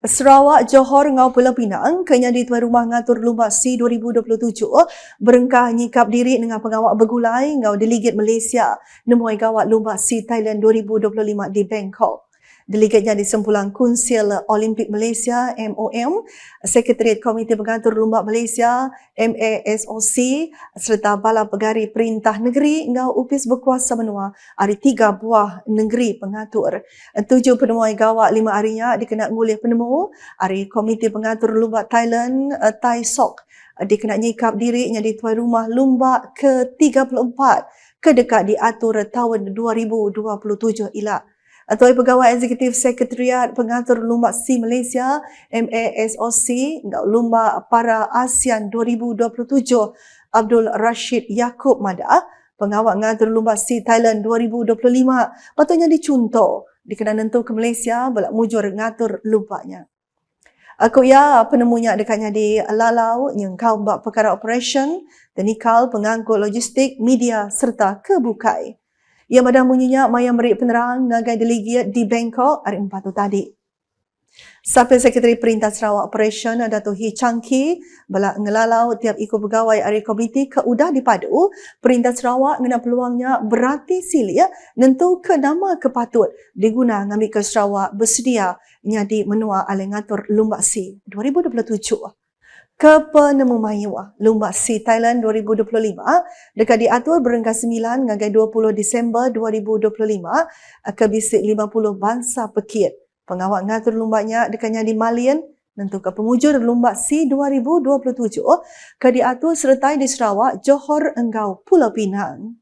Sarawak, Johor, Ngau Pulau Pinang, kenyadi tuan rumah ngatur lumba C 2027 berengkah nyikap diri dengan pengawak bergulai Ngau Delegate Malaysia nemuai gawat lumba C Thailand 2025 di Bangkok. Delegatnya di Sempulang Kunsil Olimpik Malaysia MOM, Sekretariat Komite Pengatur Lumba Malaysia MASOC serta Bala Pegari Perintah Negeri Ngau Upis Berkuasa Menua hari tiga buah negeri pengatur. Tujuh penemuai gawak lima harinya dikena ngulih penemu hari Komite Pengatur Lumba Thailand uh, Thai Sok dikena nyikap diri yang di tuan rumah lumba ke-34 kedekat diatur tahun 2027 ilak. Tuan Pegawai Eksekutif Sekretariat Pengatur Lumba C Malaysia MASOC Ngau Lumba Para ASEAN 2027 Abdul Rashid Yaakob Mada Pengawal Ngatur Lumba C Thailand 2025 patutnya dicuntuh dikena nentu ke Malaysia belak mujur ngatur lumpanya. Aku ya penemunya dekatnya di Lalau yang kau buat perkara operation, teknikal, pengangkut logistik, media serta kebukai. Ia pada bunyinya maya merik penerang nagai delegate di Bangkok hari empat tu tadi. Sampai Sekretari Perintah Sarawak Operation Dato' Hi Changki bala ngelalau tiap ikut pegawai area komiti ke udah dipadu Perintah Sarawak ngena peluangnya berarti silia nentu ke nama kepatut diguna ngambil ke Sarawak bersedia nyadi menua alengatur Lumba C 2027 ke penemu mayuah Lumba C Thailand 2025 dekat diatur berengkah 9 ngagai 20 Disember 2025 ke bisik 50 bangsa pekit. Pengawal ngatur lumbanya dekatnya di Malian tentu ke pemujur Lumba C 2027 ke diatur sertai di Sarawak, Johor, Enggau, Pulau Pinang.